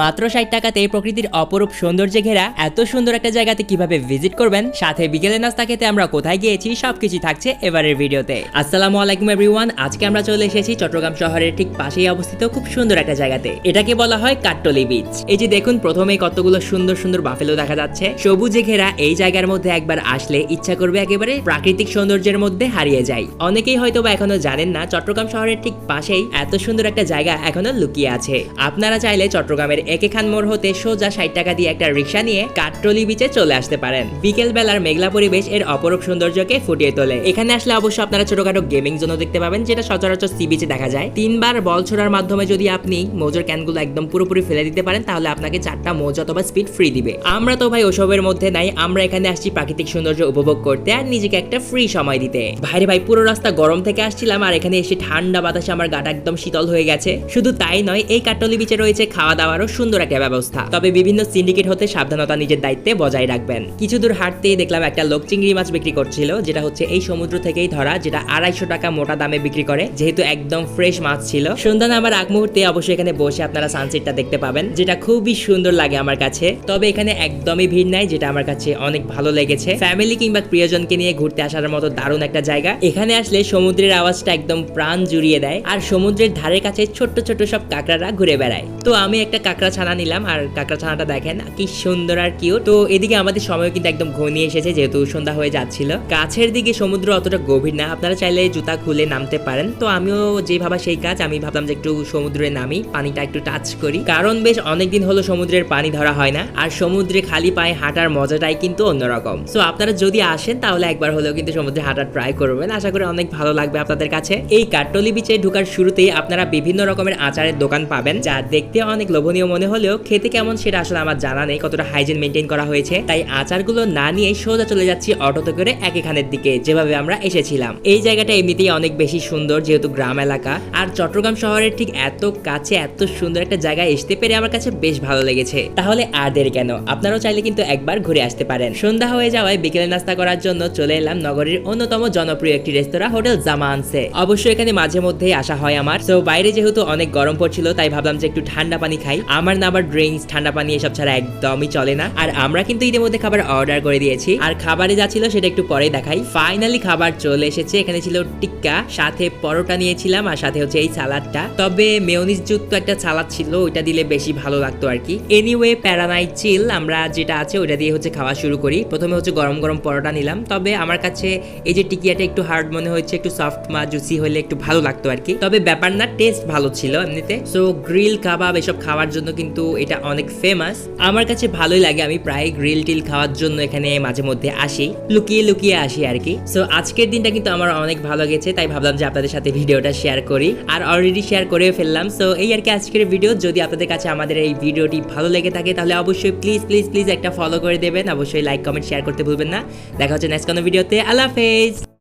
মাত্র ষাট টাকাতে প্রকৃতির অপরূপ সৌন্দর্যে ঘেরা এত সুন্দর একটা জায়গাতে কীভাবে ভিজিট করবেন? সাথে বিকেলে নাস্তা খেতে আমরা কোথায় গিয়েছি সবকিছু থাকছে এবারের ভিডিওতে। আসসালামু আলাইকুম এভরিওয়ান আজকে আমরা চলে এসেছি চট্টগ্রাম শহরের ঠিক পাশেই অবস্থিত খুব সুন্দর একটা জায়গাতে। এটাকে বলা হয় কাট্টলি বিচ এই যে দেখুন প্রথমে কতগুলো সুন্দর সুন্দর বাফেলো দেখা যাচ্ছে। সবুজে ঘেরা এই জায়গার মধ্যে একবার আসলে ইচ্ছা করবে একেবারে প্রাকৃতিক সৌন্দর্যের মধ্যে হারিয়ে যায়। অনেকেই হয়তো বা এখনও জানেন না, চট্টগ্রাম শহরের ঠিক পাশেই এত সুন্দর একটা জায়গা এখনও লুকিয়ে আছে। আপনারা চাইলে চট্টগ্রামের একে খান মোড় হতে সোজা ষাট টাকা দিয়ে একটা রিক্সা নিয়ে কাট্টলি বিচে চলে আসতে পারেন। বিকেল বেলার মেঘলা পরিবেশ এর অপরূপ সৌন্দর্যকে ফুটিয়ে তোলে। এখানে আসলে অবশ্য আপনারা ছোটখাটো গেমিং জোনও দেখতে পাবেন, যেটা সচরাচর সি বিচে দেখা যায়। তিনবার বল ছোড়ার মাধ্যমে যদি আপনি মোজোর ক্যানগুলো একদম পুরোপুরি ফেলে দিতে পারেন, তাহলে আপনাকে চারটা মোজ অথবা স্পিড ফ্রি দিবে। আমরা তো ভাই ওসবের মধ্যে নাই, আমরা এখানে আসছি প্রাকৃতিক সৌন্দর্য উপভোগ করতে আর নিজেকে একটা ফ্রি সময় দিতে। ভাইরে ভাই, পুরো রাস্তা গরম থেকে আসছিলাম আর এখানে এসে ঠান্ডা বাতাসে আমার গাটা একদম শীতল হয়ে গেছে। শুধু তাই নয়, এই কাটলি বিচে রয়েছে খাওয়া দাওয়ারও সুন্দর একটা ব্যবস্থা। তবে বিভিন্ন সিন্ডিকেট হতে সাবধানতা নিজের দায়িত্বে বজায় রাখবেন। কিছু দূর হাঁটতেই দেখলাম একটা লোক চিংড়ি মাছ বিক্রি করছিল, যেটা হচ্ছে এই সমুদ্র থেকেই ধরা, যেটা আড়াইশো টাকা মোটা দামে বিক্রি করে, যেহেতু একদম ফ্রেশ মাছ ছিল। সন্ধ্যা নামার আগ মুহূর্তে অবশ্যই এখানে বসে আপনারা সানসেটটা দেখতে পাবেন, যেটা খুবই সুন্দর লাগে আমার কাছে। তবে এখানে একদমই ভিড় নাই, যেটা আমার কাছে অনেক ভালো লেগেছে। ফ্যামিলি কিংবা প্রিয়জনকে নিয়ে ঘুরতে আসার মতো দারুণ একটা জায়গা। এখানে আসলে সমুদ্রের আওয়াজটা একদম প্রাণ জুড়িয়ে দেয়, আর সমুদ্রের ধারের কাছে ছোট্ট ছোট্ট সব কাঁকড়ারা ঘুরে বেড়ায়। তো আমি একটা কাঁকড়া ছানা নিলাম, আর কাঁকড়া ছানাটা দেখেন, কি সুন্দর আর কিউট তো এদিকে আমাদের সময় কিন্তু একদম ঘনিয়ে এসেছে, যেহেতু সন্ধ্যা হয়ে যাচ্ছিল। কাছের দিকে সমুদ্র অতটা গভীর না, আপনারা চাইলে জুতা খুলে নামতে পারেন। তো আমিও যে ভাবা সেই কাজ, আমি ভাবলাম যে একটু সমুদ্রে নামি, পানিটা একটু টাচ করি। কারণ বেশ অনেকদিন হলো সমুদ্রের পানি ধরা হয় না, আর সমুদ্রে খালি পায়ে হাঁটার মজাটাই কিন্তু অন্যরকম। সো আপনারা যদি আসেন, তাহলে একবার হলেও কিন্তু সমুদ্রে হাঁটার ট্রাই করবেন। আশা করি অনেক ভালো লাগবে আপনাদের কাছে। এই কাট্টলি বিচে ঢুকার শুরুতেই আপনারা বিভিন্ন রকমের আচারের দোকান পাবেন, যা দেখতে অনেক লোভনীয় মনে হলেও খেতে কেমন সেটা আসলে আমার জানা নেই, কতটা হাইজিন মেনটেন করা হয়েছে। তাই আচারগুলো না নিয়ে সোজা চলে যাচ্ছি অটোতে করে একেখানের দিকে, যেভাবে আমরা এসেছিলাম। এই জায়গাটা এমনিতেই অনেক বেশি সুন্দর, যেহেতু গ্রাম এলাকা। আর চট্টগ্রাম শহরের ঠিক এত কাছে, এত সুন্দর একটা জায়গায় আসতে পেরে আমার কাছে বেশ ভালো লেগেছে। তাহলে আর দেরি কেন? আপনারাও চাইলে কিন্তু একবার ঘুরে আসতে পারেন। সন্ধ্যা হয়ে যাওয়ায় বিকেলে নাস্তা করার জন্য চলে এলাম নগরীর অন্যতম জনপ্রিয় একটি রেস্তোরাঁ, হোটেল জামানসে। অবশ্যই এখানে মাঝে মধ্যেই আসা হয় আমার। তো বাইরে যেহেতু অনেক গরম পড়ছিল, তাই ভাবলাম যে একটু ঠান্ডা পানি খাই। আমার না আবার ড্রিঙ্কস ঠান্ডা পানি এসব ছাড়া একদমই চলে না। আর আমরা কিন্তু ইতিমধ্যে খাবার অর্ডার করে দিয়েছি। আর খাবারে যা ছিল সেটা একটু পরে দেখাই। ফাইনালি খাবার চলে এসেছে। এখানে ছিল টিক্কা, সাথে পরোটা নিয়েছিলাম, আর সাথে হচ্ছে এই সালাদটা। তবে মেয়নিজ যুক্ত একটা সালাদ ছিল, ওইটা দিলে বেশি ভালো লাগতো আর কি। এনিওয়ে প্যারানাই চিল আমরা যেটা আছে ওইটা দিয়ে হচ্ছে খাওয়া শুরু করি। প্রথমে হচ্ছে গরম গরম পরোটা নিলাম। তবে আমার কাছে এই যে টিকিয়াটা একটু হার্ড মনে হচ্ছে একটু সফট মা জুসি হলে একটু ভালো লাগতো আর কি। তবে ব্যাপার না টেস্ট ভালো ছিল এমনিতে। সো গ্রিল কাবাব এসব খাওয়ার জন্য কিন্তু এটা অনেক ফেমাস আমার কাছে ভালোই লাগে, আমি প্রায় গ্রিল টিল খাওয়ার জন্য এখানে মাঝে মধ্যে আসি, লুকিয়ে লুকিয়ে আসি আর কি। সো আজকের দিনটা কিন্তু আমার অনেক ভালো গেছে, তাই ভাবলাম যে আপনাদের সাথে ভিডিওটা শেয়ার করি। আর অলরেডি শেয়ার করে ফেললাম। সো এই আর কি আজকের ভিডিও যদি আপনাদের কাছে আমাদের এই ভিডিওটি ভালো লেগে থাকে, তাহলে অবশ্যই প্লিজ প্লিজ প্লিজ একটা ফলো করে দেবেন। অবশ্যই লাইক কমেন্ট শেয়ার করতে ভুলবেন না। দেখা হচ্ছে নেক্সট কোনো ভিডিওতে আল্লাহ হাফেজ!